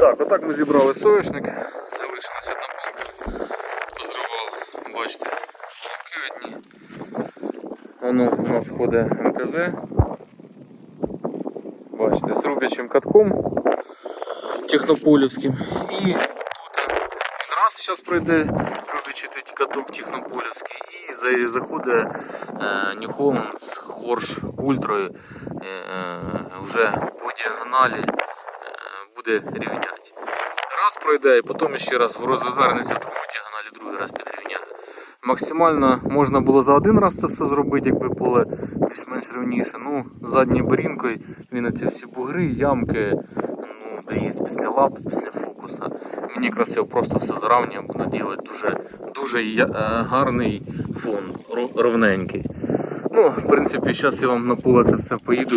Так, отак ми зібрали соняшник. Залишилася одна палка. Позривали, бачите, палки одні. Воно у нас ходить МТЗ. Бачите, з рубячим катком технополівським. І тут раз зараз пройде рубячий каток технополівський і за- заходить е, New з хорш культрою е, е, вже по діагоналі буде рівняти. Раз пройде і потім ще раз розвернеться в другу діагоналі, другий раз підрівняє. Максимально можна було за один раз це все зробити, якби поле більш-менш рівніше. Ну, задньою барінкою він ці всі бугри, ямки, ну, є після лап, після фокуса. Мені якраз його просто все заравнює, буду робити дуже, дуже я- е, гарний фон, ровненький. Ну, в принципі, зараз я вам на поле це все поїду.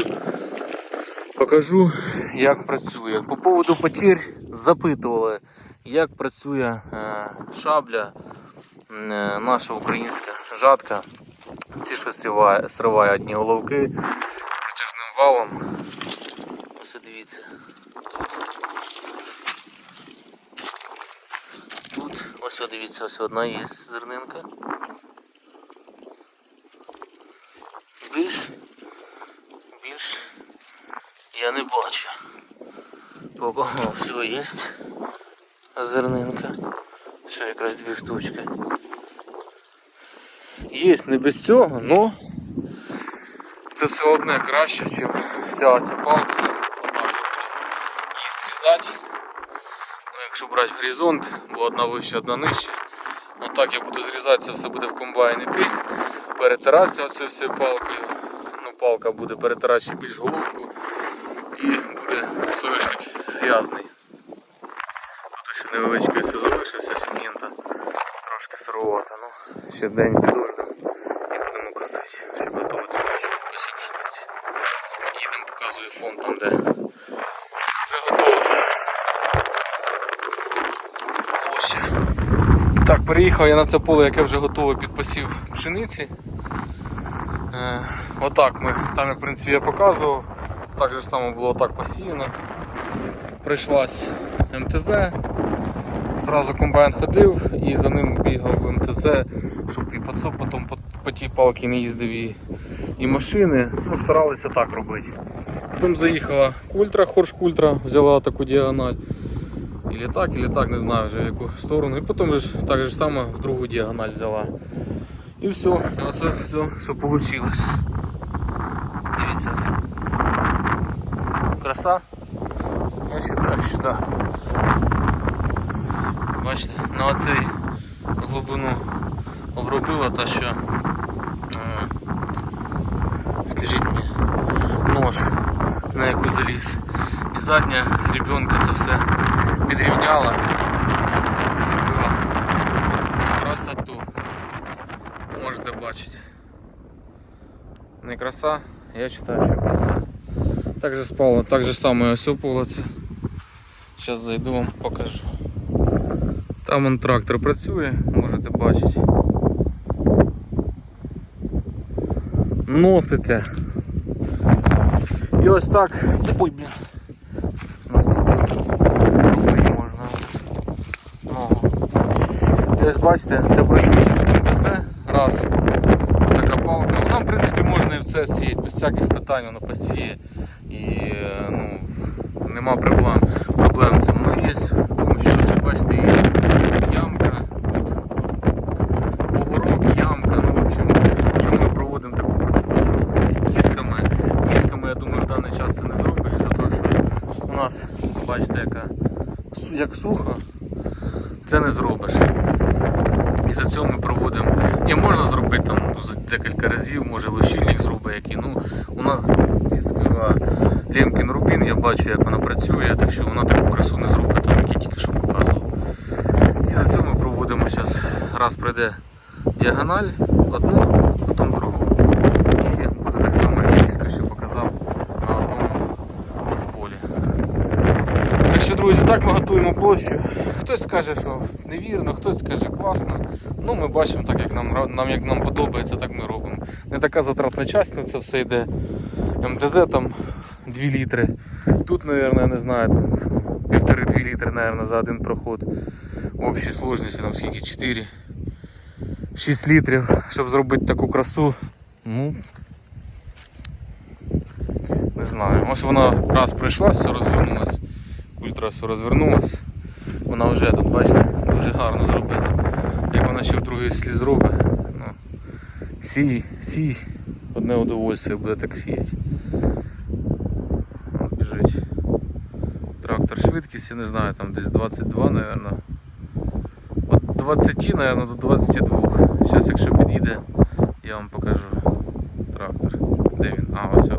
Покажу, як працює. По поводу потерь запитували, як працює е, шабля, е, наша українська жатка. Ці, що сриває, сриває одні головки з протяжним валом. Ось дивіться. Тут, тут ось дивіться, ось одна є зернинка. Більш, більш я не бачу. Поки О, все є. Зернинка. Все, якраз дві штучки. Є не без цього, но це все одне краще, ніж вся ця палка. Її зрізати. Ну, якщо брати горизонт, бо одна вища, одна нижча. Отак я буду зрізати, це все буде в комбайн іти, перетиратися оцею всією палкою. Ну, палка буде перетирати ще більш головку і соняшник грязний. Тут ще невеличкий все залишився сегмента, трошки сировата. Ну, ще день підождемо і будемо косити, щоб готувати нашу посіб пшениці. Їдемо, показую фон там, де вже готово. Ось. Так, переїхав я на це поле, яке вже готове під посів пшениці. Е, отак ми, там в принципі я показував, так же само було так посіяно. Прийшлась МТЗ, зразу комбайн ходив і за ним бігав в МТЗ, щоб і потім по, по тій палці не їздив і, і машини. Ну, старалися так робити. Потім заїхала культра, хорш культра, взяла таку діагональ. Или так, или так, не знаю вже в яку сторону. І потім ж так же само в другу діагональ взяла. І все, і оце все, що вийшло. Дивіться. Краса. Я сюди, сюди. Бачите, на оцей глибину обробила та що. е, Скажіть мені, нож, на яку заліз. І задня гребенка це все підрівняла і зробила красоту. Можете бачити. Не краса, я вважаю, що краса. Так же спало, так же само ось ополоце. Зараз зайду вам покажу. Там он трактор працює, можете бачити. Носиться. І ось так. Ой, блін. Наступив. Можна. Ногу. І ось бачите, це пройшовся. Раз. Така палка. Вона, в принципі, можна і в це сіяти, без всяких питань вона посіє. І ну, нема проблем, проблем в цьому. Ну, є тому, що ось, бачите, є ямка, тут бугорок, ямка, ну, в общем, що ми проводимо таку процедуру кісками. Кісками, я думаю, в даний час це не зробиш, за те, що у нас, бачите, яка, як сухо, це не зробиш. І за цього ми проводимо. Ні, можна зробити там ну, декілька разів, може лощильник зробить який. Ну, у нас дискова Лемкін Рубін, я бачу, як вона працює, так що вона таку красу не зробить, як я тільки що показував. І за цього ми проводимо зараз, раз пройде діагональ, одну, потім другу. І тільки що показав на одному полі. Так що, друзі, так ми готуємо площу. Хтось скаже, що невірно, хтось скаже класно. Ну, ми бачимо так, як нам, нам, як нам подобається, так ми робимо. Не така затратна часть на це все йде. МТЗ там 2 літри. Тут, мабуть, не знаю, там півтори-дві літри, наверное, за один проход. В общій сложності там скільки? 4 6 літрів, щоб зробити таку красу. Ну, не знаю. Ось вона раз прийшла, все розвернулась. Культра все розвернулась. Вона вже тут, бачите, дуже гарно зробила. Як вона ще в другий слід зробить. Ну, сій, сій. Одне удовольствие буде так сіяти. Біжить. Трактор швидкість, я не знаю, там десь 22, наверное. От 20, наверное, до 22. Зараз, якщо під'їде, я вам покажу трактор. Де він? А, ось. о.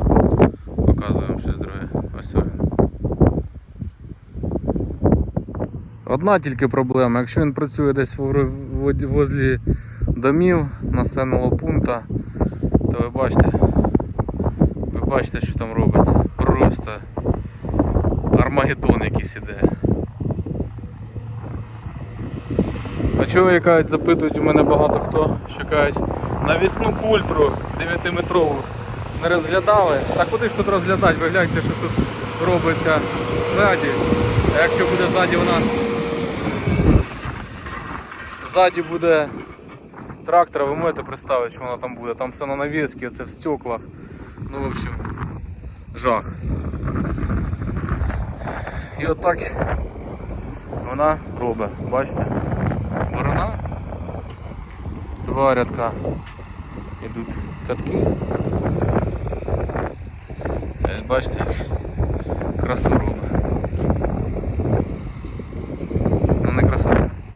Показую вам щось друге. Ось він. Одна тільки проблема. Якщо він працює десь в- в- домів населеного пункту, то ви бачите, ви бачите, що там робиться. Просто Армагеддон якийсь іде. А чого ви кажуть, запитують у мене багато хто, що кажуть, навісну культру 9-метрову не розглядали. Та куди ж тут розглядати? Ви гляньте, що тут робиться ззаді. А якщо буде ззаді вона ззаді буде трактор, ви можете представити, що вона там буде. Там все на навіски, це в стеклах. Ну, в общем, жах. І отак вона робить, бачите? Ворона. Два рядка йдуть катки. Ось бачите, як красу робить.